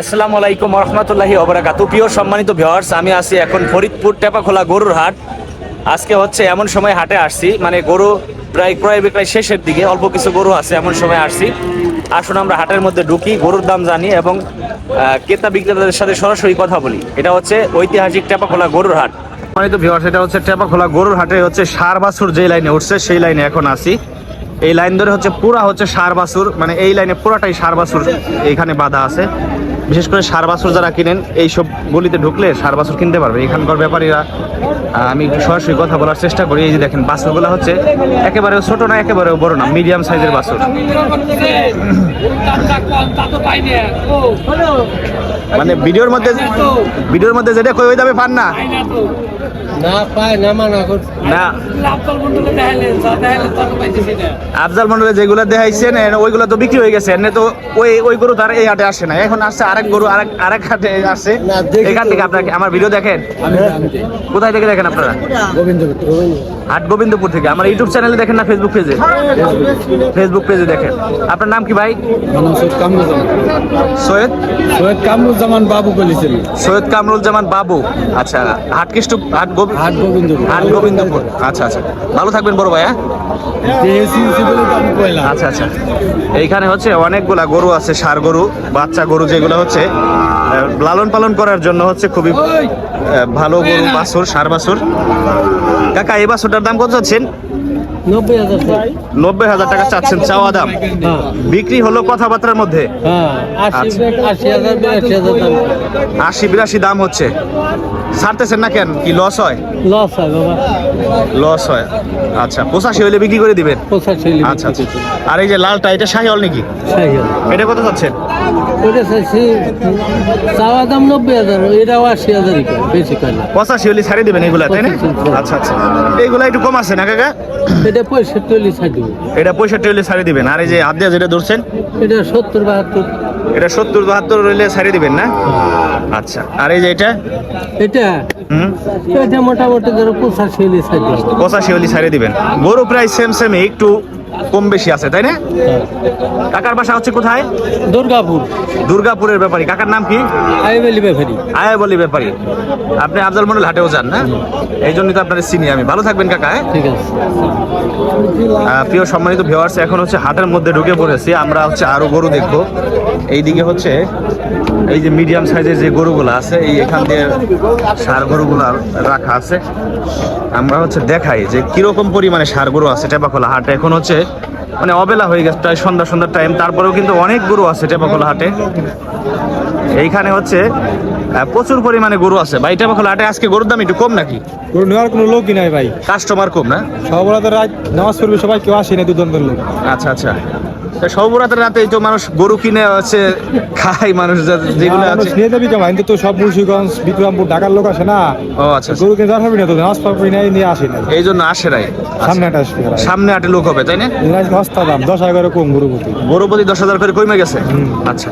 আসসালামু আলাইকুম রহমতুল্লাহি অবরাকাতু প্রিয় সম্মানিত ভিওয়ার্স আমি আছি এখন ফরিদপুর টেপাখোলা গরুর হাট। আজকে হচ্ছে এমন সময় হাটে আসছি মানে গরু প্রায় ক্রয় বিক্রয় শেষের দিকে, অল্প কিছু গরু আছে এমন সময় আসছি। আসুন আমরা হাটের মধ্যে ঢুকি, গরুর দাম জানি এবং ক্রেতা বিক্রেতাদের সাথে সরাসরি কথা বলি। এটা হচ্ছে ঐতিহাসিক টেপাখোলা গরুর হাট। সম্মানিত ভিওয়ার্স এটা হচ্ছে টেপাখোলা গরুর হাটে হচ্ছে সার বাছুর যে লাইনে উঠছে, সেই লাইনে এখন আসি এই লাইন ধরে হচ্ছে পুরা হচ্ছে সার বাছুর মানে এই লাইনে পুরাটাই সার বাছুর এইখানে বাধা আছে। বিশেষ করে সার বাছর যারা কিনেন এই সব গলিতে ঢুকলে সার বাছর কিনতে পারবে। এখানকার ব্যাপারীরা আমি সরাসরি কথা বলার চেষ্টা করি। এই যে দেখেন, বাছরগুলো হচ্ছে একেবারেও ছোট না, একেবারেও বড় না, মিডিয়াম সাইজের বাছর। মানে ভিডিওর মধ্যে ভিডিওর মধ্যে যেটা কই, ওই দামে পান না? না পায় না মানা কর না। আফজাল মন্ডলে যেগুলো দেখাইছেন ওইগুলো তো বিক্রি হয়ে গেছে এনে তো ওই ওই গরু তার এই হাটে আসে না। এখন আসছে আরেক গরু আরেক আরেক হাটে আসে এখান থেকে আপনাকে আমার ভিডিও দেখেন। কোথায় থেকে দেখেন আপনারা? গোবিন্দ হাট গোবিন্দপুর থেকে। আমার ইউটিউব চ্যানেলে দেখেন না ফেসবুক পেজে ফেসবুক পেজে দেখেন। আপনার নাম কি ভাই? সৈয়দ কামরুজ্জামান। সৈয়দ? সৈয়দ কামরুজ্জামান বাবু বলেছিল সৈয়দ কামরুল জামান বাবু। আচ্ছা হাট কৃষ্ট হাট হাট গোবিন্দ হাট গোবিন্দপুর। আচ্ছা আচ্ছা। ভালো থাকবেন বড় ভাই হ্যাঁ? আচ্ছা আচ্ছা। এইখানে হচ্ছে অনেকগুলা গরু আছে সার গরু বাচ্চা গরু যেগুলো হচ্ছে। লালন পালন করার জন্য হচ্ছে খুবই ভালো গরু বাছুর সার বাছুর। কাকা এই বাছুরটার দাম কত চাচ্ছেন? নব্বই হাজার টাকা। চাচ্ছেন চাওয়া দাম। হ্যাঁ। বিক্রি হলো কথাবার্তার মধ্যে? হ্যাঁ আশি আচ্ছা। আশি বিরাশি দাম হচ্ছে। ছাড়তেছেন না কেন? কি লস হয়? লস হয় বাবা। লস হয়। আচ্ছা পঁচাশি হইলে বিক্রি করে দিবেন? আচ্ছা আচ্ছা। আর এই যে লালটা এটা শাহিওয়াল নাকি? এটা কত চাচ্ছেন? ওটা চাইছি চাওয়া দাম নব্বই হাজার এটাও আশি হাজারই বেশি পঁচাশি হলে ছাড়ি দেবেন এগুলা তাই না? আচ্ছা আচ্ছা। এইগুলা একটু কম আছে না কাকা? এটা পঁয়ষট্টি হলে ছাড় দিব। এটা পঁয়ষট্টি হলে ছাড়ি দিবেন। আর এই যে হাত দিয়ে যেটা ধরছেন? এটা সত্তর বাহাত্তর। এটা সত্তর বাহাত্তর রইলে ছাড়ি দিবেন না? আচ্ছা আর এই যে এটা? এটা? হুম? এটা মোটামুটি ধরো পঁচাশি হলে ছাড় দিব পঁচাশি হলে দিবেন। গরু প্রায় সেম সেম একটু কম বেশি আছে তাই না? কাকার বাসা হচ্ছে কোথায়? দুর্গাপুর। দুর্গাপুরের ব্যাপারী। কাকার নাম কি? আইবেলি ব্যাপারি। আয়া বলি ব্যাপারী। আপনি আফজাল মন্ডল হাটেও যান না? এই জন্যই তো আপনার চিনি আমি। ভালো থাকবেন কাকা হ্যাঁ? ঠিক আছে। প্রিয় সম্মানিত ভিউয়ার্স এখন হচ্ছে হাটের মধ্যে ঢুকে পড়েছি। আমরা হচ্ছে আরও গরু দেখব। এইদিকে হচ্ছে এই যে মিডিয়াম সাইজের যে গরুগুলো আছে এই এখান দিয়ে সার গরুগুলো রাখা আছে। আমরা হচ্ছে দেখাই যে কীরকম পরিমাণে সার গরু আছে টেপাখোলা হাটে। এখন হচ্ছে মানে অবেলা হয়ে গেছে প্রায় সন্ধ্যা সন্ধ্যার টাইম তারপরেও কিন্তু অনেক গরু আছে টেপাখোলা হাটে। এইখানে হচ্ছে প্রচুর পরিমাণে গরু আছে। ভাই টেপাখোলা হাটে আজকে গরুর দাম একটু কম নাকি? গরু নেওয়ার কোনো লোকই নাই ভাই। কাস্টমার কম না? সবাই তো রাত নামাজ পড়বে সবাই কেউ আসে না দুদন্তের লোক। আচ্ছা আচ্ছা। সর্বরাতের রাতে তো মানুষ গরু কিনে হচ্ছে খায় মানুষ যেগুলো আছে। নিয়ে যাবি কেমন? কিন্তু তো সব মুন্সিগঞ্জ বিক্রমপুর ঢাকার লোক আসে না। ও আচ্ছা। আচ্ছা। গরু কিনে যাওয়া হবে না তো? নামাজ পাবি না নিয়ে আসে না। এই জন্য আসে নাই। সামনে একটা আসবে। সামনে আটে লোক হবে তাই না? হস্তা দাম দশ হাজার কম গরু প্রতি গরু প্রতি দশ হাজার করে কমে গেছে? আচ্ছা।